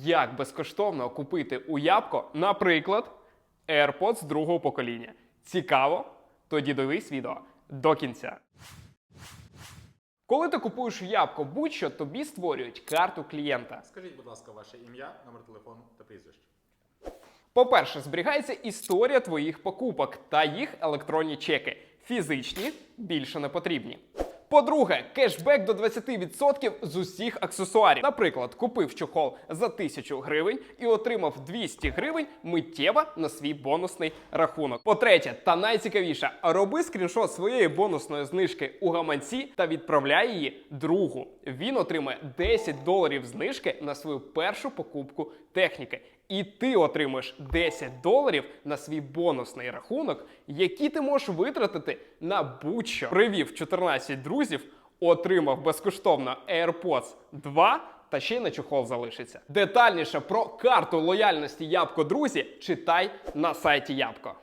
Як безкоштовно купити у Ябко, наприклад, AirPods другого покоління. Цікаво? Тоді дивись відео до кінця. Коли ти купуєш у Ябко будь-що, тобі створюють карту клієнта. Скажіть, будь ласка, ваше ім'я, номер телефону та прізвище. По-перше, зберігається історія твоїх покупок та їх електронні чеки. Фізичні більше не потрібні. По-друге, кешбек до 20% з усіх аксесуарів. Наприклад, купив чохол за 1000 гривень і отримав 200 гривень миттєво на свій бонусний рахунок. По-третє, та найцікавіше, роби скріншот своєї бонусної знижки у гаманці та відправляй її другу. Він отримає 10 доларів знижки на свою першу покупку техніки. І ти отримаєш 10 доларів на свій бонусний рахунок, який ти можеш витратити на будь-що. Привів 14 друзів, отримав безкоштовно AirPods 2 та ще й на чохол залишиться. Детальніше про карту лояльності Ябко Друзі читай на сайті Ябко.